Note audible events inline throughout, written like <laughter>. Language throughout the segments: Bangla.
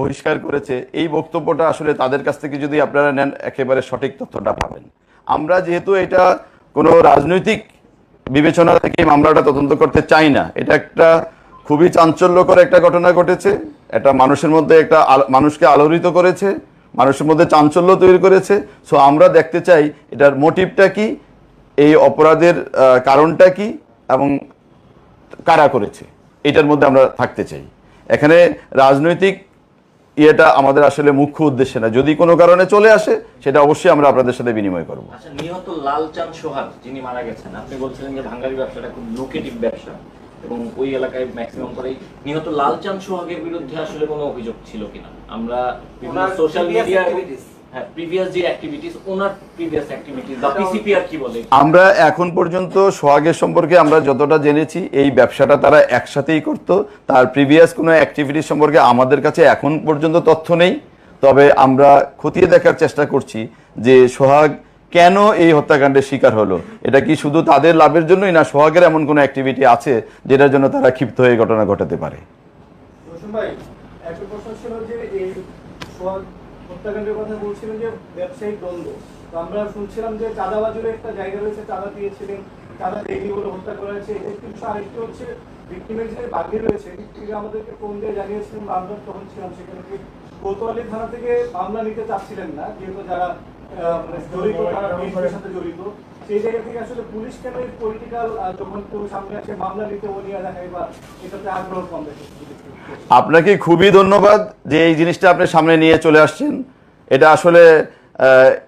বহিষ্কার করেছে, এই বক্তব্যটা আসলে তাদের কাছ থেকে যদি আপনারা নেন, একেবারে সঠিক তথ্যটা পাবেন। আমরা যেহেতু এটা কোনো রাজনৈতিক বিবেচনা থেকে মামলাটা তদন্ত করতে চাই না, এটা একটা খুবই চাঞ্চল্যকর একটা ঘটনা ঘটেছে। এটা মানুষের মধ্যে একটা মানুষকে আলোড়িত করেছে, মানুষের মধ্যে চাঞ্চল্য তৈরি করেছে। সো আমরা দেখতে চাই এটার মোটিভটা কি, এই অপরাধের কারণটা কি, এবং কারা করেছে, এটার মধ্যে আমরা থাকতে চাই। এখানে রাজনৈতিক ইয়েটা আমাদের আসলে মুখ্য উদ্দেশ্য না। যদি কোনো কারণে চলে আসে সেটা অবশ্যই আমরা আপনাদের সাথে বিনিময় করব। আচ্ছা নিহত লালচাঁদ সোহাগ যিনি মারা গেছেন আপনি বলছিলেন যে ভাঙ্গারি ব্যবসাটা খুব লোকেটিভ ব্যবসা এবং ওই এলাকায় ম্যাক্সিমাম করেই নিহত লালচাঁদ সোহাগের বিরুদ্ধে আসলে কোনো অভিযোগ ছিল কিনা? আমরা বিভিন্ন সোশ্যাল মিডিয়া হ্যাঁ প্রিভিয়াস যে অ্যাক্টিভিটিস ওনার প্রিভিয়াস অ্যাক্টিভিটিস বা পিসিপিআর কি বলে? আমরা এখন পর্যন্ত সোহাগের সম্পর্কে আমরা যতটা জেনেছি এই ব্যবসাটা তারা একসাথেই করত। তার প্রিভিয়াস কোনো অ্যাক্টিভিটি সম্পর্কে আমাদের কাছে এখন পর্যন্ত তথ্য নেই। তবে আমরা খতিয়ে দেখার চেষ্টা করছি যে সোহাগ কেন এই হত্যাকাণ্ডের শিকার হলো। এটা কি শুধু তাদের লাভের জন্যই না সোহাগের এমন কোনো অ্যাক্টিভিটি আছে যেটার জন্য তারা ক্ষিপ্ত হয়ে ঘটনা ঘটাতে পারে? ভাই একটা প্রশ্ন ছিল যে এই সোহাগ হত্যাকাণ্ডের কথা বলছিলেন যে ব্যবসায়িক দ্বন্দ্ব। তো আমরা শুনছিলাম যে চাঁদাবাজুর একটা জায়গা রয়েছে চাঁদা দিয়েছিলেন। চাঁদা দেয়নি বলে হত্যা করা হয়েছে। বিষয় আরেকটি হচ্ছে ভিক্টিমের যে বাগি রয়েছে ভিক্টিমে আমাদেরকে ফোন দিয়ে জানিয়েছিলেন আমরা তখন ছিলাম সেখানে। কি কোতোয়ালি থানা থেকে মামলা নিতে চাচ্ছিলেন না যেহেতু যারা মানে জড়িত তারা সাথে জড়িত। সেই জায়গা থেকে আসলে পুলিশ কেন পলিটিক্যাল যখন কেউ সামনে মামলা নিতে দেখায় বা এটাতে আগ্রহ কম আপনাকে খুবই ধন্যবাদ যে এই জিনিসটা আপনি সামনে নিয়ে চলে আসছেন। এটা আসলে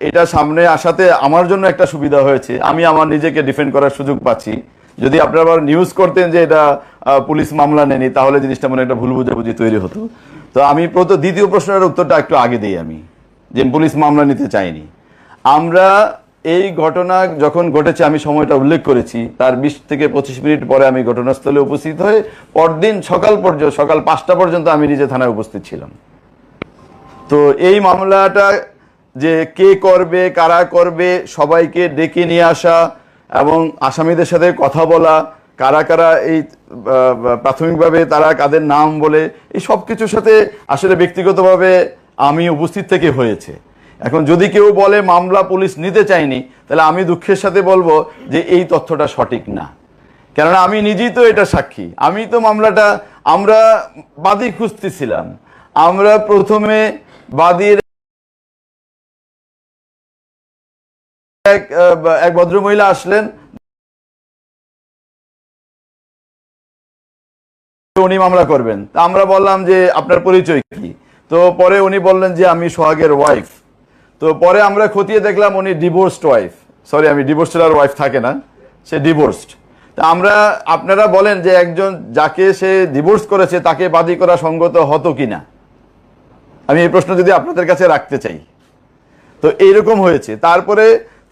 এটা সামনে আসাতে আমার জন্য একটা সুবিধা হয়েছে। আমি আমার নিজেকে ডিফেন্ড করার সুযোগ পাচ্ছি। যদি আপনারা আবার নিউজ করতেন যে এটা পুলিশ মামলা নেয়নি, তাহলে জিনিসটা মনে একটা ভুল বুঝাবুঝি তৈরি হতো। তো আমি প্রথম দ্বিতীয় প্রশ্নের উত্তরটা একটু আগে দিই আমি, যে পুলিশ মামলা নিতে চাইনি আমরা এই ঘটনা যখন ঘটেছে, আমি সময়টা উল্লেখ করেছি। তার বিশ থেকে পঁচিশ মিনিট পরে আমি ঘটনাস্থলে উপস্থিত হয়ে পরদিন সকাল পর্যন্ত সকাল পাঁচটা পর্যন্ত আমি নিজে থানায় উপস্থিত ছিলাম। তো এই মামলাটা যে কে করবে, কারা করবে, সবাইকে ডেকে নিয়ে আসা এবং আসামিদের সাথে কথা বলা, কারা কারা এই প্রাথমিকভাবে তারা কাদের নাম বলে, এই সব কিছুর সাথে আসলে ব্যক্তিগতভাবে আমি উপস্থিত থেকে হয়েছে। এখন যদি কেউ বলে মামলা পুলিশ নিতে চায়নি, তাহলে আমি দুঃখের সাথে বলব যে এই তথ্যটা সঠিক না। কেননা আমি নিজেই তো এটা সাক্ষী। আমি তো মামলাটা আমরা বাদী খুঁজতেছিলাম। আমরা প্রথমে বাদীর এক এক ভদ্রমহিলা আসলেন। উনি মামলা করবেন। তা আমরা বললাম যে আপনার পরিচয় কি? তো পরে উনি বললেন যে আমি সোহাগের ওয়াইফ তো পরে আমরা খতিয়ে দেখলাম উনি ডিভোর্সড ওয়াইফ সরি আমি ডিভোর্স আর ওয়াইফ থাকে না। সে ডিভোর্সড তা আমরা, আপনারা বলেন যে একজন যাকে সে ডিভোর্স করেছে, তাকে বাদী করা সঙ্গত হতো কি না আমি এই প্রশ্ন যদি আপনাদের কাছে রাখতে চাই। তো এইরকম হয়েছে। তারপরে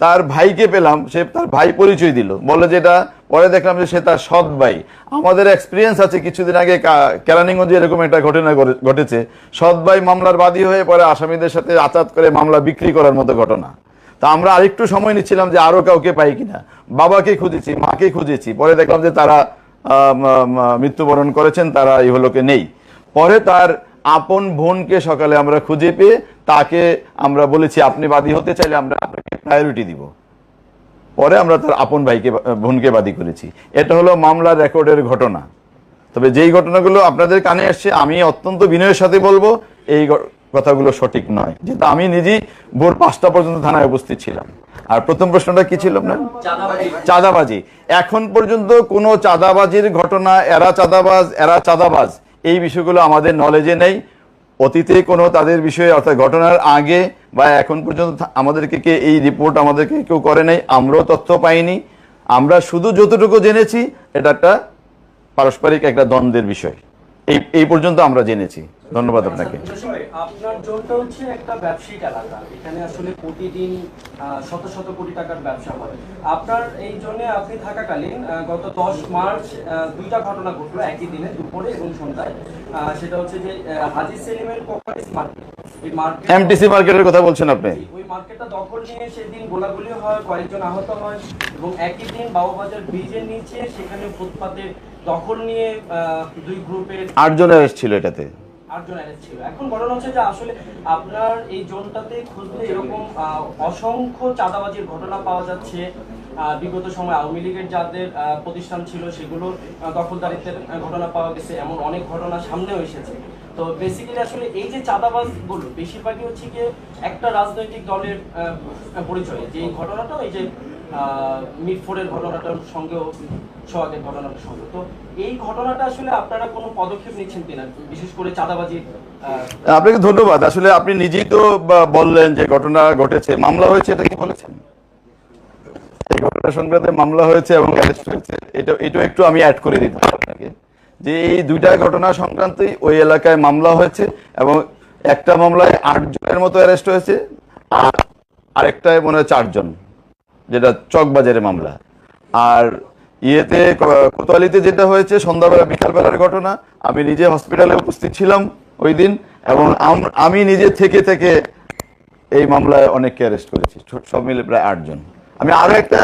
তার ভাইকে পেলাম, সে তার ভাই পরিচয় দিল। বলে যেটা পরে দেখলাম যে সে তার সৎ ভাই। আমাদের এক্সপিরিয়েন্স আছে কিছুদিন আগে কেরানীগঞ্জে এরকম একটা ঘটনা ঘটেছে। সৎ ভাই মামলার বাদী হয়ে পরে আসামিদের সাথে আচাত করে মামলা বিক্রি করার মতো ঘটনা। তা আমরা আরেকটু সময় নিচ্ছিলাম যে আরও কাউকে পাই কিনা। বাবাকে খুঁজেছি, মাকে খুঁজেছি। পরে দেখলাম যে তারা মৃত্যুবরণ করেছেন, তারা এই হলোকে নেই। পরে তার আপন বোনকে সকালে আমরা খুঁজে পেয়ে তাকে আমরা বলেছি, আপনি বাদী হতে চাইলে আমরা আপনাকে প্রায়োরিটি দিব। পরে আমরা তার আপন ভাইকে বোনকে বাদী করেছি। এটা হলো মামলার রেকর্ডের ঘটনা। তবে যেই ঘটনাগুলো আপনাদের কানে আসছে আমি অত্যন্ত বিনয়ের সাথে বলব এই কথাগুলো সঠিক নয়। যেহেতু আমি নিজেই ভোর পাঁচটা পর্যন্ত থানায় উপস্থিত ছিলাম। আর প্রথম প্রশ্নটা কি ছিল আপনার? চাঁদাবাজি। চাঁদাবাজি। এখন পর্যন্ত কোনো চাঁদাবাজির ঘটনা এরা চাঁদাবাজ এরা চাঁদাবাজ এই বিষয়গুলো আমাদের নলেজে নেই। অতীতে কোনো তাদের বিষয়ে অর্থাৎ ঘটনার আগে বা এখন পর্যন্ত আমাদেরকে কে এই রিপোর্ট আমাদেরকে কেউ করে নাই, আমরাও তথ্য পাইনি। আমরা শুধু যতটুকু জেনেছি, এটা একটা পারস্পরিক একটা দ্বন্দ্বের বিষয়। এই এই পর্যন্ত আমরা জেনেছি। ধন্যবাদ আপনাকে। আপনার জোনটা হচ্ছে একটা ব্যবসায়িক এলাকা। এখানে আসলে প্রতিদিন শত শত কোটি টাকার ব্যবসা হয়। আপনার এই জন্য আপনি থাকাকালীন গত দশ মার্চ দুইটা ঘটনা ঘটলো একই দিনে দুপুরে এবং সন্ধ্যায়। সেটা হচ্ছে যে হাজি সেলিমের মার্কেট এমটিসি মার্কেটের কথা বলছেন আপনি? ওই মার্কেটটা দখল নিয়ে সেদিন গোলাগুলি হয় কয়েকজন আহত হয় এবং একই দিন বাবুবাজার ব্রিজের নিচে সেখানে ফুটপাতে দখল নিয়ে দুই গ্রুপের আটজনের ছিল এটাতে? ছিল। এখন ঘটনা আসলে আপনার এই জোনটাতে এরকম অসংখ্য চাঁদাবাজির ঘটনা পাওয়া যাচ্ছে। বিগত আওয়ামী যাদের প্রতিষ্ঠান ছিল দখলদারিত্বের ঘটনা পাওয়া গেছে। এমন অনেক ঘটনা সামনেও এসেছে। তো বেসিক্যালি আসলে এই যে বেশিরভাগই হচ্ছে গিয়ে একটা রাজনৈতিক দলের পরিচয়। যে ঘটনাটা এই যে মিটফোর্ডের ঘটনাটার সঙ্গেও, সোহাগের ঘটনাটার সঙ্গে তো এই ঘটনাটা আসলে আপনারা কোনো পদক্ষেপ নিচ্ছেন কিনা? বিশেষ করে চাঁদাবাজির আপনাকে ধন্যবাদ। আসলে আপনি নিজেই তো বললেন যে ঘটনা ঘটেছে। মামলা হয়েছে, এটা কি বলেছেন? এই ঘটনা সংক্রান্তে মামলা হয়েছে এবং অ্যারেস্ট হয়েছে। এটা এটাও একটু আমি অ্যাড করে দিতে আপনাকে। যে এই দুইটা ঘটনা সংক্রান্তেই ওই এলাকায় মামলা হয়েছে এবং একটা মামলায় আট জনের মতো অ্যারেস্ট হয়েছে, আর আরেকটায় মনে হয় চারজন। যেটা চকবাজারে মামলা। আর ইয়েতে, কোতোয়ালিতে যেটা হয়েছে, সন্ধ্যাবেলা, বিকালবেলার ঘটনা, আমি নিজে হসপিটালে উপস্থিত ছিলাম ওই দিন এবং আমি নিজে থেকে থেকে এই মামলায় অনেককে অ্যারেস্ট করেছি সব মিলে প্রায় আটজন। আমি আরও একটা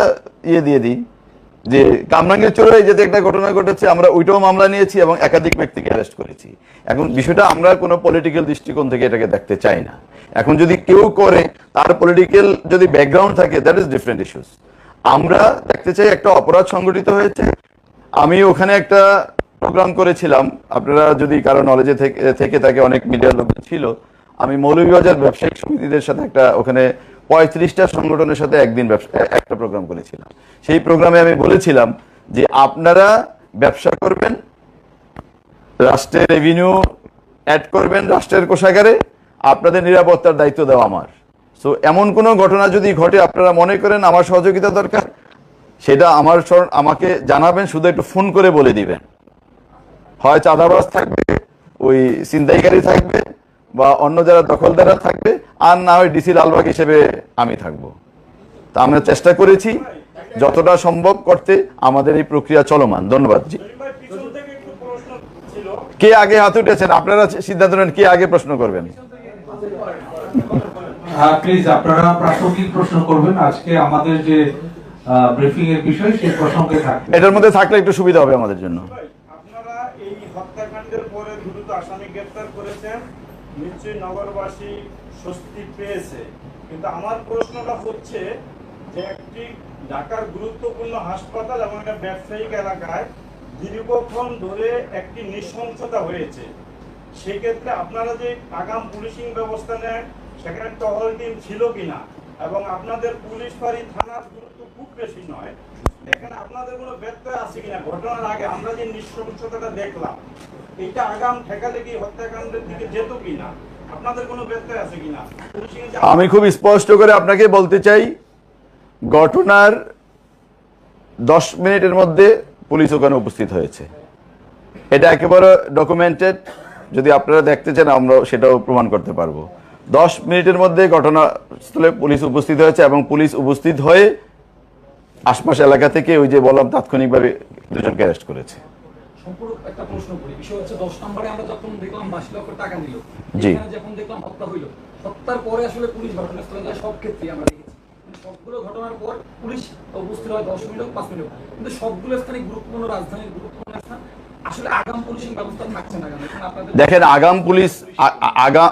ইয়ে দিয়ে দিই যে কামরাঙ্গের চোরে যেতে একটা ঘটনা ঘটেছে, আমরা ওইটাও মামলা নিয়েছি এবং একাধিক ব্যক্তিকে অ্যারেস্ট করেছি। এখন বিষয়টা আমরা কোনো পলিটিক্যাল দৃষ্টিকোণ থেকে এটাকে দেখতে চাই না। এখন যদি কেউ করে, তার পলিটিক্যাল যদি ব্যাকগ্রাউন্ড থাকে দ্যাট ইজ ডিফারেন্ট ইস্যুস আমরা দেখতে চাই একটা অপরাধ সংগঠিত হয়েছে। আমি ওখানে একটা প্রোগ্রাম করেছিলাম। আপনারা যদি কারও নলেজে থেকে থেকে থাকে, অনেক মিডিয়ার লোক ছিল। আমি মৌলভীবাজার ব্যবসায়িক সমিতিদের সাথে একটা ওখানে পঁয়ত্রিশটা সংগঠনের সাথে একদিন ব্যবসা, একটা প্রোগ্রাম করেছিলাম। সেই প্রোগ্রামে আমি বলেছিলাম যে আপনারা ব্যবসা করবেন, রাষ্ট্রের রেভিনিউ অ্যাড করবেন রাষ্ট্রের কোষাগারে, আপনাদের নিরাপত্তার দায়িত্ব দেওয়া আমার। সো এমন কোনো ঘটনা যদি ঘটে, আপনারা মনে করেন আমার সহযোগিতা দরকার, সেটা আমার আমাকে জানাবেন, শুধু একটু ফোন করে বলে দিবেন। হয় চাঁদাবাজ থাকবে, ওই ছিনতাইকারী থাকবে বা অন্য যারা দখলদাররা থাকবে আর না হয় ডিসি লালবাগ হিসেবে আমি থাকব। তা আমরা চেষ্টা করেছি যতটা সম্ভব করতে আমাদের এই প্রক্রিয়া চলমান। ধন্যবাদ জি। পিছন থেকে একটু প্রশ্ন ছিল কে আগে হাত উঠেছেন? আপনারা সিদ্ধান্ত নেন কে আগে প্রশ্ন করবেন? প্লিজ আপনারা প্রাসঙ্গিক প্রশ্ন করবেন। আজকে আমাদের যে ব্রিফিং এর বিষয় সেই প্রসঙ্গে থাকবে। এটার মধ্যে থাকলে একটু সুবিধা হবে আমাদের জন্য। আপনারা এই হত্যাকাণ্ডের পরে দ্রুত আসামি গ্রেপ্তার করেছেন। নিশ্চয়ই নগরবাসী স্বস্তি পেয়েছে। কিন্তু আমার প্রশ্নটা হচ্ছে যে একটি ঢাকার গুরুত্বপূর্ণ হাসপাতাল এবং একটা ব্যবসায়িক এলাকায় দীর্ঘক্ষণ ধরে একটি নৃশংসতা হয়েছে। সেক্ষেত্রে আপনারা যে আগাম পুলিশিং ব্যবস্থা নেন, সেখানে টহল টিম ছিল কিনা এবং আপনাদের পুলিশ ফাঁড়ি থানার গুরুত্ব খুব বেশি নয়, এখানে আপনাদের কোনো ব্যত্যয় আছে কিনা? ঘটনার আগে আমরা যে নৃশংসতাটা দেখলাম আগাম কি হত্যাকাণ্ডের দিকে যেত কিনা? আপনাদের কোনো আছে কিনা? আমি খুব স্পষ্ট করে আপনাকে বলতে চাই, ঘটনার দশ মিনিটের মধ্যে পুলিশ ওখানে উপস্থিত হয়েছে। এটা একেবারে ডকুমেন্টেড যদি আপনারা দেখতে চান, আমরা সেটাও প্রমাণ করতে পারব। দশ মিনিটের মধ্যে ঘটনাস্থলে পুলিশ উপস্থিত হয়েছে এবং পুলিশ উপস্থিত হয়ে আশপাশ এলাকা থেকে ওই যে বললাম, তাৎক্ষণিকভাবে দুজনকে অ্যারেস্ট করেছে। সম্পূর্ণ একটা প্রশ্ন করি বিষয় হচ্ছে দশ নম্বরে আমরা যখন দেখলাম বাসি লক্ষ টাকা নিল। এখানে যখন দেখলাম হত্যা হইল হত্যার পরে আসলে পুলিশ ঘটনাস্থলে যায় সব ক্ষেত্রে আমরা দেখেছি কিন্তু সবগুলো ঘটনার পর পুলিশ উপস্থিত হয় দশ মিনিট পাঁচ মিনিট। কিন্তু সবগুলো স্থানে গুরুত্বপূর্ণ রাজধানীর গুরুত্বপূর্ণ স্থান দেখেন, আগাম পুলিশ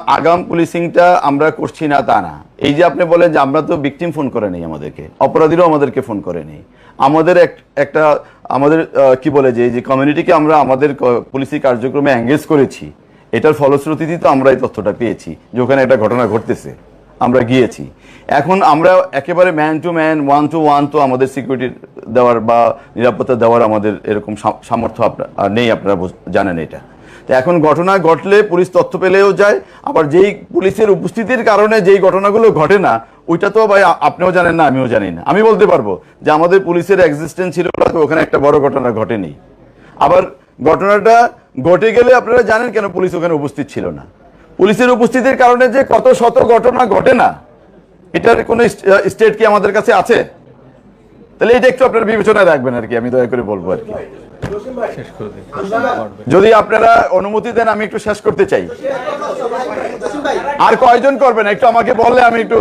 আগাম পুলিশিংটা আমরা করছি না তা না। এই যে আপনি বলেন যে আমরা তো ভিকটিম ফোন করে নেই আমাদেরকে, অপরাধীরাও আমাদেরকে ফোন করে নেই। আমাদের এক- একটা আমাদের কি বলে যে যে কমিউনিটিকে আমরা আমাদের পুলিশি কার্যক্রমে এঙ্গেজ করেছি, এটার ফলশ্রুতিতে তো আমরা এই তথ্যটা পেয়েছি যে ওখানে একটা ঘটনা ঘটতেছে, আমরা গিয়েছি। এখন আমরা একেবারে man to man one to one তো আমাদের সিকিউরিটি দেওয়ার বা নিরাপত্তা দেওয়ার আমাদের এরকম সামর্থ্য আপনার নেই আপনারা জানেন এটা। তো এখন ঘটনা ঘটলে পুলিশ তথ্য পেলেও যায়, আবার যেই পুলিশের উপস্থিতির কারণে যেই ঘটনাগুলো ঘটে না, ওইটা তো ভাই আপনিও জানেন না, আমিও জানি না। আমি বলতে পারব যে আমাদের পুলিশের এক্সিস্টেন্স ছিল না, তো ওখানে একটা বড় ঘটনা ঘটেনি। আবার ঘটনাটা ঘটে গেলে আপনারা জানেন কেন পুলিশ ওখানে উপস্থিত ছিল না। পুলিশের উপস্থিতির কারণে যে কত শত ঘটনা ঘটে না এটার কোনো স্টেট কি আমাদের কাছে আছে? তাহলে এটা একটু আপনারা বিবেচনায় রাখবেন আর কি আমি দয়া করে বলব আর কি। যদি আপনারা অনুমতি দেন আমি একটু শেষ করতে চাই। আর কয়জন করবেন একটু আমাকে বললে আমি একটু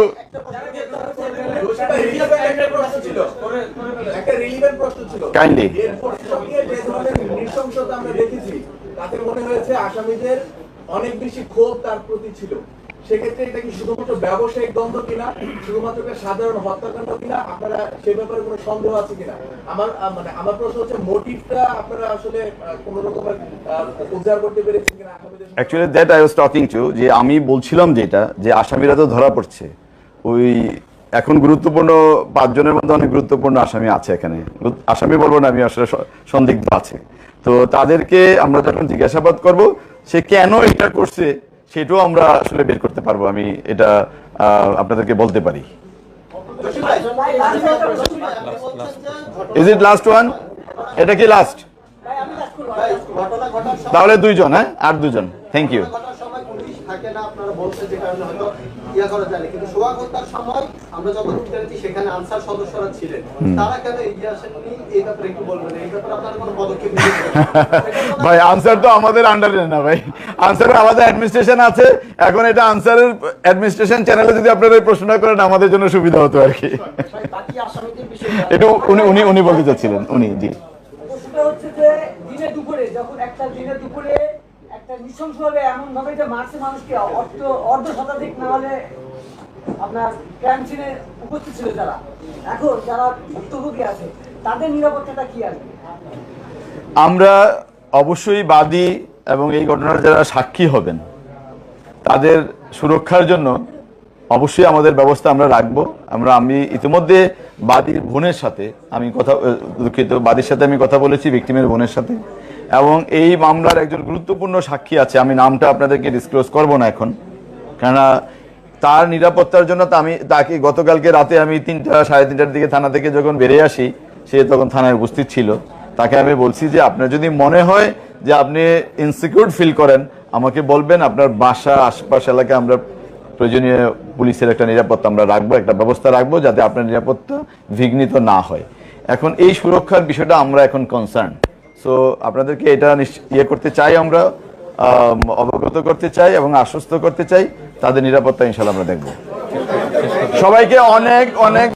একটা রিলিভেন্ট প্রশ্ন ছিল Kindly. এরপর সঙ্গে যে ধরনের নৃশংসতা আমরা দেখেছি তাতে মনে হয়েছে আসামিদের অনেক বেশি ক্ষোভ তার প্রতি ছিল। সেক্ষেত্রে এটা কি শুধুমাত্র ব্যবসায়িক দ্বন্দ্ব কিনা, শুধুমাত্র সাধারণ হত্যাকাণ্ড কিনা, আপনারা সে ব্যাপারে কোনো সন্দেহ আছে কিনা? আমার মানে আমার প্রশ্ন হচ্ছে মোটিভটা আপনারা আসলে রকমের উদ্ধার করতে পেরেছেন কিনা? Actually that I was talking to যে আমি বলছিলাম যেটা, যে আসামিরা তো ধরা পড়ছে। ওই এখন গুরুত্বপূর্ণ পাঁচজনের মধ্যে অনেক গুরুত্বপূর্ণ আসামি আছে এখানে। আসামি বলব না, আমি আসলে সন্দিগ্ধ আছে। তো তাদেরকে আমরা যখন জিজ্ঞাসাবাদ করব, সে কেন এটা করছে সেটাও আমরা আসলে বের করতে পারব, আমি এটা আপনাদেরকে বলতে পারি। ইজ ইট লাস্ট ওয়ান এটা কি লাস্ট তাহলে দুইজন হ্যাঁ? আর দুজন। থ্যাংক ইউ ইয়া করা যায় কিন্তু সময় আমরা যখন সেখানে আনসার সদস্যরা ছিলেন। তারা কেন এগিয়ে আসেননি এই ব্যাপারে একটু বলবেন। এই ব্যাপারে আপনারা কোনো পদক্ষেপ <laughs> ভাই আনসার তো আমাদের আন্ডারে না ভাই। আনসারের আলাদা অ্যাডমিনিস্ট্রেশন আছে। এখন এটা আনসারের অ্যাডমিনিস্ট্রেশন চ্যানেলে যদি আপনারা এই প্রশ্নটা করেন আমাদের জন্য সুবিধা হতো আর কি। এটা উনি উনি উনি বলতে চাচ্ছিলেন। উনি জি। প্রশ্নটা হচ্ছে যে দিনে দুপুরে যখন একটা দিনে দুপুরে এমন ভাবে যে মারছে মানুষকে। অর্ধ শতাধিক না হলে আপনার উপস্থিত ছিল যারা। এখন যারা ভুক্তভোগী আছে, তাদের নিরাপত্তাটা কি আমরা অবশ্যই বাদী এবং এই ঘটনার যারা সাক্ষী হবেন, তাদের সুরক্ষার জন্য অবশ্যই আমাদের ব্যবস্থা আমরা রাখব। আমরা, আমি ইতিমধ্যে বাদীর বোনের সাথে আমি কথা, দুঃখিত, বাদীর সাথে আমি কথা বলেছি ভিক্টিমের বোনের সাথে। এবং এই মামলার একজন গুরুত্বপূর্ণ সাক্ষী আছে, আমি নামটা আপনাদেরকে ডিসক্লোজ করব না এখন। কেননা তার নিরাপত্তার জন্য আমি তাকে গতকালকে রাতে আমি তিনটা, সাড়ে তিনটার দিকে থানা থেকে যখন বেরিয়ে আসি, সে তখন থানায় উপস্থিত ছিল। তাকে আমি বলছি যে, আপনার যদি মনে হয় যে আপনি ইনসিকিউর ফিল করেন, আমাকে বলবেন, আপনার বাসা, আশপাশ এলাকায় আমরা প্রয়োজনীয় পুলিশের একটা নিরাপত্তা আমরা রাখব, একটা ব্যবস্থা রাখব, যাতে আপনার নিরাপত্তা বিঘ্নিত না হয়। এখন এই সুরক্ষার বিষয়টা আমরা এখন কনসার্ন সো আপনাদেরকে এটা ইয়ে করতে চাই আমরা আম, অবগত করতে চাই এবং আশ্বস্ত করতে চাই তাদের নিরাপত্তা ইনশাল্লাহ আমরা দেখব। সবাইকে অনেক অনেক